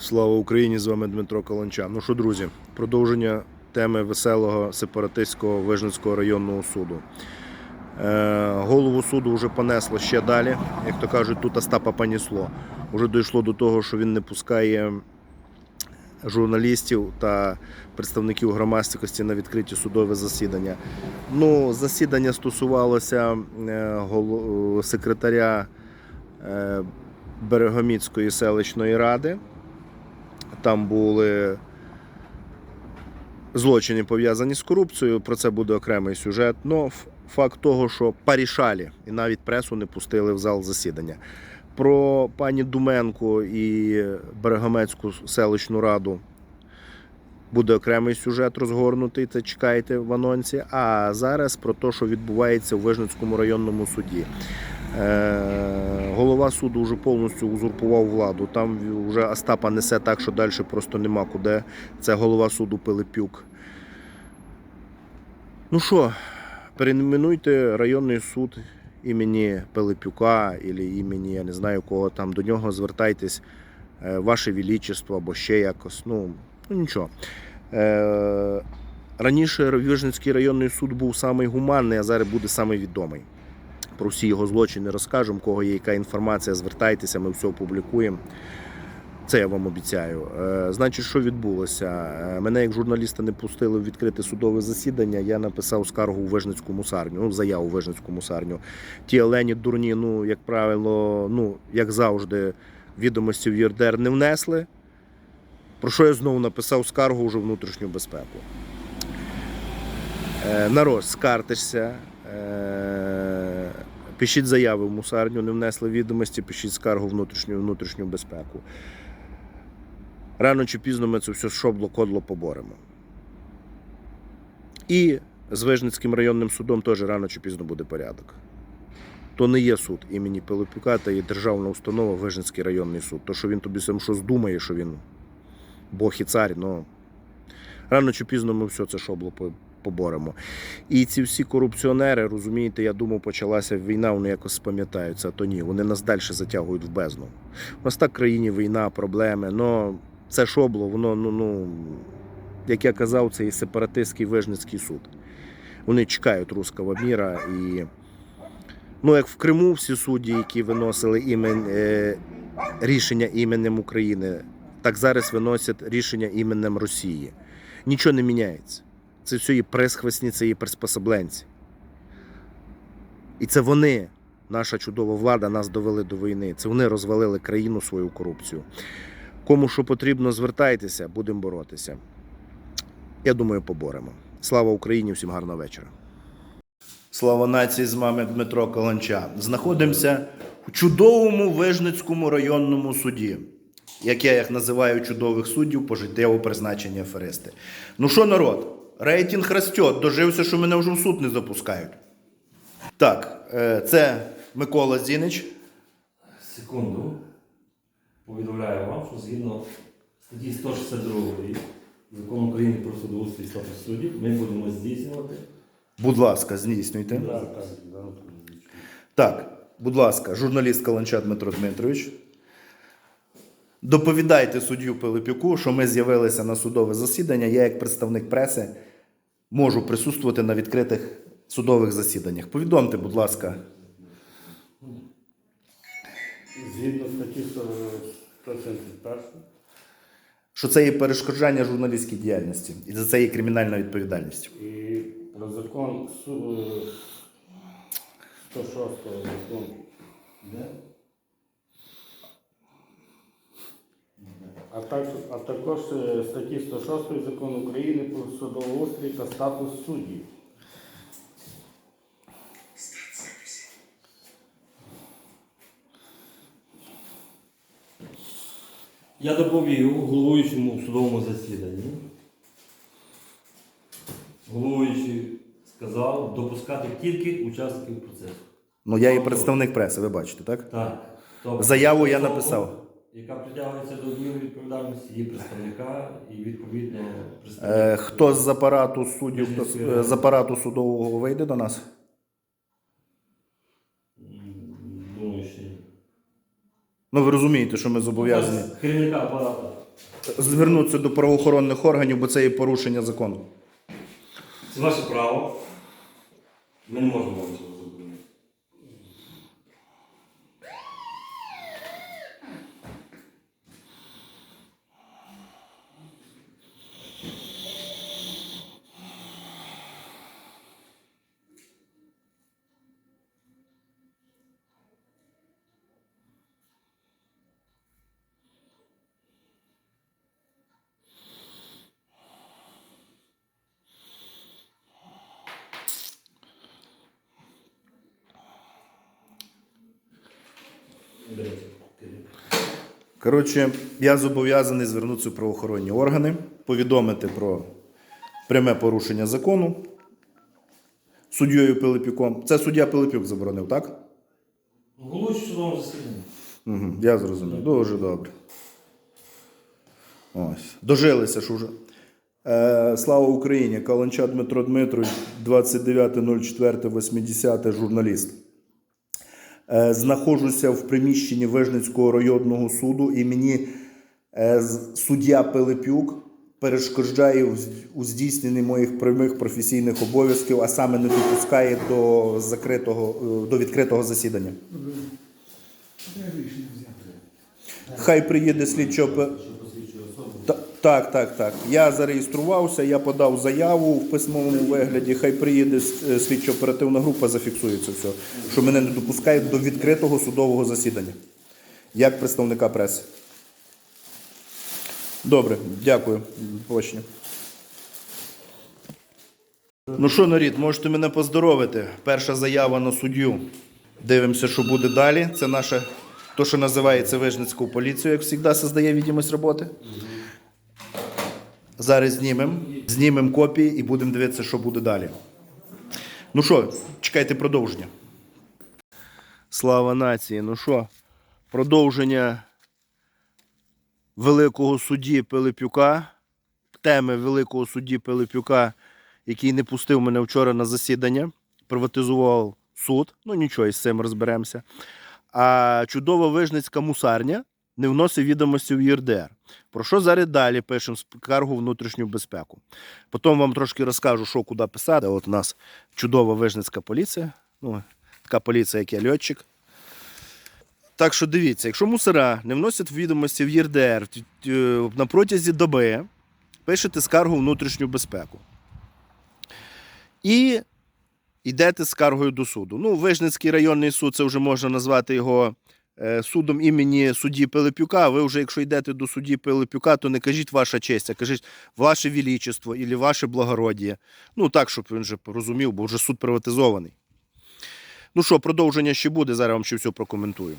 Слава Україні! З вами Дмитро Каланча. Ну що, друзі, продовження теми веселого сепаратистського Вижницького районного суду. Е, голову суду вже понесло ще далі. Як то кажуть, тут Остапа понісло. Уже дійшло до того, що він не пускає журналістів та представників громадськості на відкриті судове засідання. Ну, засідання стосувалося е, голо- секретаря е, Берегоміцької селищної ради. Там були злочини пов'язані з корупцією. Про це буде окремий сюжет. Ну, факт того, що парішалі і навіть пресу не пустили в зал засідання. Про пані Думенко і Берегомецьку селищну раду буде окремий сюжет розгорнутий. Це чекайте в анонсі. А зараз про те, що відбувається в Вижницькому районному суді. Е, голова суду вже повністю узурпував владу. Там вже Остапа несе так, що далі просто нема куди. Це голова суду Пилипюк. Ну що, перейменуйте районний суд імені Пилипюка або імені, я не знаю кого там, до нього звертайтесь, е, Ваше Величество або ще якось. Ну, ну нічого. Е, раніше Вижницький районний суд був самий гуманний, а зараз буде самий відомий про всі його злочини розкажемо. Кого є яка інформація, звертайтеся, ми все опублікуємо. Це я вам обіцяю. Е, Значить, що відбулося? Е, Мене як журналіста не пустили в відкрите судове засідання. Я написав скаргу у Вижницьку мусарню, ну, заяву у Вижницьку мусарню. Ті олені дурні, ну, як правило, ну, як завжди, відомості в ЄРДР не внесли. Про що я знову написав скаргу вже внутрішню безпеку. Е, Народ, скартишся. Пишіть заяви в мусарню, не внесли відомості, пишіть скаргу внутрішню, внутрішню безпеку. Рано чи пізно ми це все шобло кодло поборемо. І з Вижницьким районним судом теж рано чи пізно буде порядок. То не є суд імені Пилипюка, та є державна установа Вижницький районний суд. То, що він тобі сам щось думає, що він Бог і цар, ну рано чи пізно ми все це шобло поборемо. І ці всі корупціонери, розумієте, я думав, почалася війна, вони якось спам'ятаються, а то ні, вони нас далі затягують в бездну. У нас так в країні війна, проблеми. Ну, це шобло, воно, ну, ну, як я казав, це і сепаратистський Вижницький суд. Вони чекають руского міра і. Ну, як в Криму всі судді, які виносили імен, е, рішення іменем України, так зараз виносять рішення іменем Росії. Нічого не міняється. Це все є пресхвесні, це є приспособленці. І це вони, наша чудова влада, нас довели до війни. Це вони розвалили країну свою корупцію. Кому що потрібно, звертайтеся, будемо боротися. Я думаю, поборемо. Слава Україні, всім гарного вечора. Слава нації з вами Дмитро Каланча. Знаходимося в чудовому Вижницькому районному суді, як я їх називаю чудових суддів пожиттєво призначені аферисти. Ну що, народ, рейтинг росте, дожився, що мене вже в суд не запускають. Так, е, це Микола Зінич. Секунду. Повідомляю вам, що згідно статті 162 закону України про судоустрій і статус суддів ми будемо здійснювати. Будь ласка, здійснюйте. Так, будь ласка, журналіст Каланча Дмитро Дмитрович. Доповідайте суддю Пилипюку, що ми з'явилися на судове засідання. Я, як представник преси, можу присутствувати на відкритих судових засіданнях. Повідомте, будь ласка. Згідно статті 171 Що це є перешкоджання журналістській діяльності, і за це є кримінальна відповідальність. і про закон су- 106 закону. А, так, а також е, статті 106 закону України про судоустрій та статус суддів. Я доповів головуючому судовому засіданні. Головуючий сказав допускати тільки учасників процесу. Ну, я є представник преси, ви бачите, так? Так. Тобто, Заяву я написав. Яка притягується до адмінвідповідальності, є представника і відповідно Е, представник. хто з апарату суддів, хто з, е, з апарату судового вийде до нас? М, Думаю, що ні. Ну ви розумієте, що ми зобов'язані Керівника апарату. звернутися до правоохоронних органів, бо це є порушення закону. Це ваше право. Ми не можемо вам цього Коротше, я зобов'язаний звернутися в правоохоронні органи, повідомити про пряме порушення закону суддєю Пилипюком. Це суддя Пилипюк заборонив, так? Головуючий судовому засіданні. Угу, я зрозумів. Дуже добре. Ось. Дожилися ж уже. Е, слава Україні! Каланча Дмитро Дмитрович, 29.04.80, журналіст. Е, знаходжуся в приміщенні Вижницького районного суду і мені е, суддя Пилипюк перешкоджає у здійсненні моїх прямих професійних обов'язків, а саме не допускає до закритого е, до відкритого засідання. Хай приїде слідчо. Так, так, так. Я зареєструвався, я подав заяву в письмовому вигляді. Хай приїде е, слідчо-оперативна група, зафіксує це все, що мене не допускають до відкритого судового засідання як представника преси. Добре, дякую. Побачення. Ну що, нарід, можете мене поздоровити. Перша заява на суддю. Дивимося, що буде далі. Це наша, то, що називається Вижницьку поліцію, як завжди, создає відомість роботи. Зараз знімемо, знімемо копії і будемо дивитися, що буде далі. Ну що, чекайте продовження. Слава нації. Ну що, продовження великого судді Пилипюка, теми великого судді Пилипюка, який не пустив мене вчора на засідання, приватизував суд. Ну нічого, із цим розберемося. А чудова вижницька мусарня не вносить відомості в ЄРДР. Про що зараз далі пишемо скаргу внутрішню безпеку. Потім вам трошки розкажу, що куди писати. От у нас чудова вижницька поліція. Ну, така поліція, як я льотчик. Так що дивіться, якщо мусора не вносять відомості в ЄРДР на протязі доби, пишете скаргу внутрішню безпеку. І йдете скаргою до суду. Ну, Вижницький районний суд, це вже можна назвати його судом імені судді Пилипюка. Ви вже, якщо йдете до судді Пилипюка, то не кажіть ваша честь, а кажіть ваше величество або ваше благородіє. Ну так, щоб він же розумів, бо вже суд приватизований. Ну що, продовження ще буде, зараз вам ще все прокоментую.